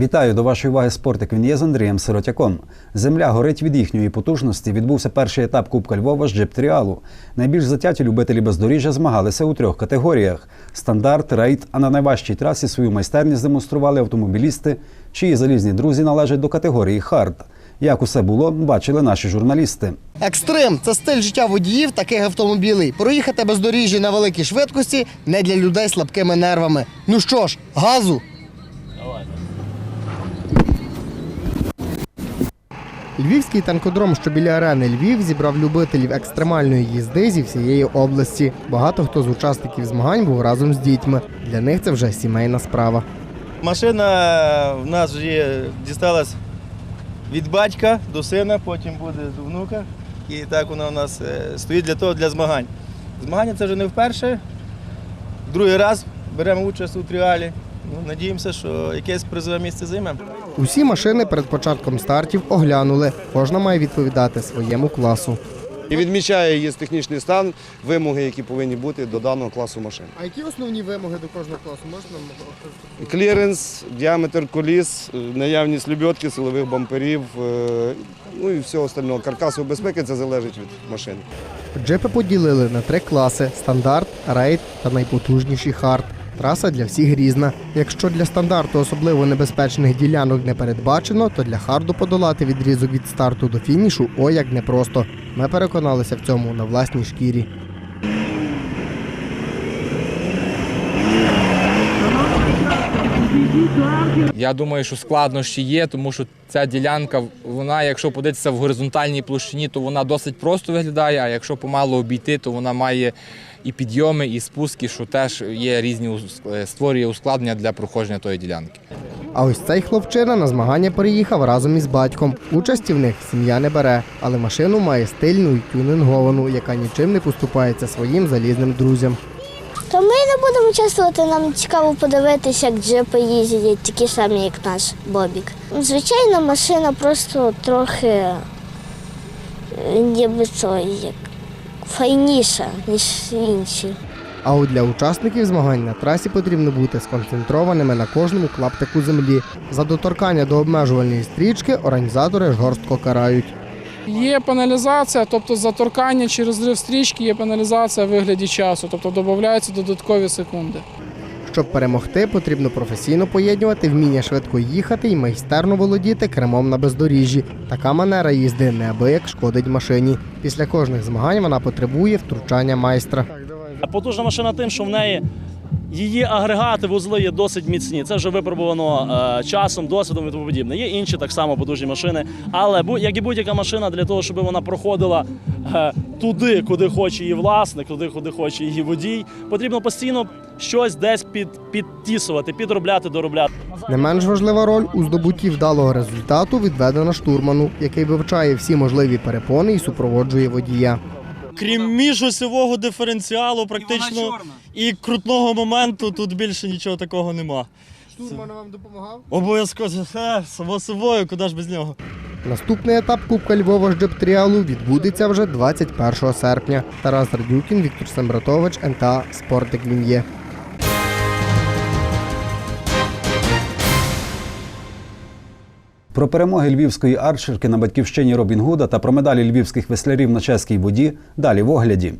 Вітаю до вашої уваги спортик. Він є з Андрієм Сиротяком. Земля горить від їхньої потужності. Відбувся перший етап Кубка Львова з джип-тріалу. Найбільш затяті любителі бездоріжжя змагалися у трьох категоріях: стандарт, рейд. А на найважчій трасі свою майстерність демонстрували автомобілісти, чиї залізні друзі належать до категорії хард. Як усе було, бачили наші журналісти. Екстрим це стиль життя водіїв таких автомобілей. Проїхати бездоріжжя на великій швидкості не для людей слабкими нервами. Ну що ж, газу. Львівський танкодром, що біля арени Львів, зібрав любителів екстремальної їзди зі всієї області. Багато хто з учасників змагань був разом з дітьми. Для них це вже сімейна справа. Машина в нас вже дісталась від батька до сина, потім буде до внука. І так вона у нас е, стоїть для того, для змагань. Змагання це вже не вперше. Другий раз беремо участь у тріалі. Ну, надіємося, що якесь призове місце займемо. Усі машини перед початком стартів оглянули. Кожна має відповідати своєму класу. і відмічає її технічний стан, вимоги, які повинні бути до даного класу машин. А які основні вимоги до кожного класу? Можна Кліренс, діаметр коліс, е, наявність лебедки, силових бамперів, е, ну і всього остального. Каркасу безпеки це залежить від машини. Джипи поділили на три класи: стандарт, рейд та найпотужніший хард. Траса для всіх різна. Якщо для стандарту особливо небезпечних ділянок не передбачено, то для харду подолати відрізок від старту до фінішу о як непросто. Ми переконалися в цьому на власній шкірі. Я думаю, що складнощі є, тому що ця ділянка, вона, якщо подивитися в горизонтальній площині, то вона досить просто виглядає, а якщо помало обійти, то вона має і підйоми, і спуски, що теж є різні створює ускладнення для проходження тої ділянки. А ось цей хлопчина на змагання приїхав разом із батьком. Участі в них сім'я не бере, але машину має стильну і тюнинговану, яка нічим не поступається своїм залізним друзям. Будемо участвувати, нам цікаво подивитися, як джипи їздять, такі самі, як наш Бобік. Звичайно, машина просто трохи е, ніби то, як файніша, ніж інші. А от для учасників змагань на трасі потрібно бути сконцентрованими на кожному клаптику землі. За доторкання до обмежувальної стрічки організатори жорстко карають. Є пеналізація, тобто заторкання чи розрив стрічки, є пеналізація в вигляді часу, тобто додаються додаткові секунди. Щоб перемогти, потрібно професійно поєднувати вміння швидко їхати і майстерно володіти кермом на бездоріжжі. Така манера їзди неабияк шкодить машині. Після кожних змагань вона потребує втручання майстра. Потужна машина тим, що в неї її агрегати, вузли є досить міцні. Це вже випробувано е, часом, досвідом і тому подібне. Є інші так само потужні машини. Але як і будь-яка машина, для того, щоб вона проходила е, туди, куди хоче її власник, туди, куди хоче її водій, потрібно постійно щось десь під, підтісувати, підробляти, доробляти. Не менш важлива роль у здобутті вдалого результату відведена штурману, який вивчає всі можливі перепони і супроводжує водія. Крім міжосьового диференціалу, практично і крутного моменту тут більше нічого такого нема. Штурман вам допомагав? Обов'язково Все, само собою, куди ж без нього. Наступний етап Кубка Львова з джип-тріалу відбудеться вже 21 серпня. Тарас Радюкін, Віктор Сембратович, НТА Спортик він Про перемоги львівської арчерки на батьківщині Робін Гуда та про медалі львівських веслярів на чеській воді далі в огляді.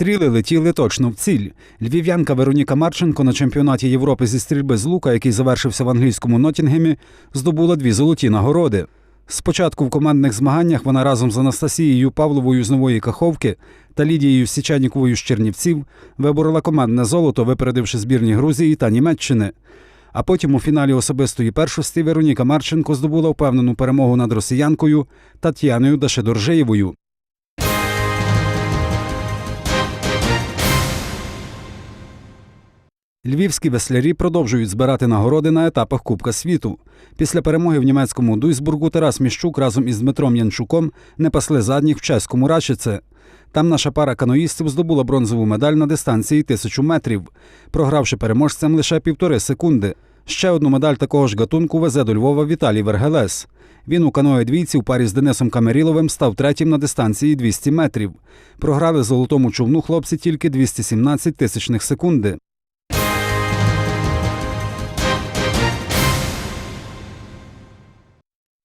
Стріли летіли точно в ціль. Львів'янка Вероніка Марченко на чемпіонаті Європи зі стрільби з лука, який завершився в англійському Нотінгемі, здобула дві золоті нагороди. Спочатку в командних змаганнях вона разом з Анастасією Павловою з Нової Каховки та Лідією Січаніковою з Чернівців виборола командне золото, випередивши збірні Грузії та Німеччини. А потім у фіналі особистої першості Вероніка Марченко здобула впевнену перемогу над росіянкою Тетяною Дашедоржеєвою. Львівські веслярі продовжують збирати нагороди на етапах Кубка світу. Після перемоги в німецькому Дуйсбургу Тарас Міщук разом із Дмитром Янчуком не пасли задніх в чеському Рачице. Там наша пара каноїстів здобула бронзову медаль на дистанції тисячу метрів, програвши переможцям лише півтори секунди. Ще одну медаль такого ж гатунку везе до Львова Віталій Вергелес. Він у каної двійці у парі з Денисом Камеріловим став третім на дистанції 200 метрів. Програли золотому човну хлопці тільки 217 тисячних секунди.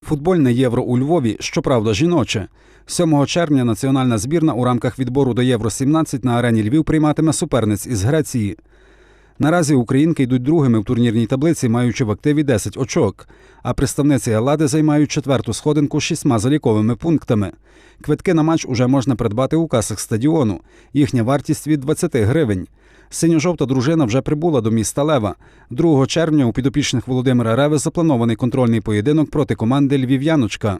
Футбольне євро у Львові, щоправда, жіноче. 7 червня національна збірна у рамках відбору до Євро 17 на арені Львів прийматиме суперниць із Греції. Наразі українки йдуть другими в турнірній таблиці, маючи в активі 10 очок. А представниці Елади займають четверту сходинку з шістьма заліковими пунктами. Квитки на матч уже можна придбати у касах стадіону. Їхня вартість від 20 гривень. Синьо-жовта дружина вже прибула до міста Лева. 2 червня у підопічних Володимира Реви запланований контрольний поєдинок проти команди Львів'яночка.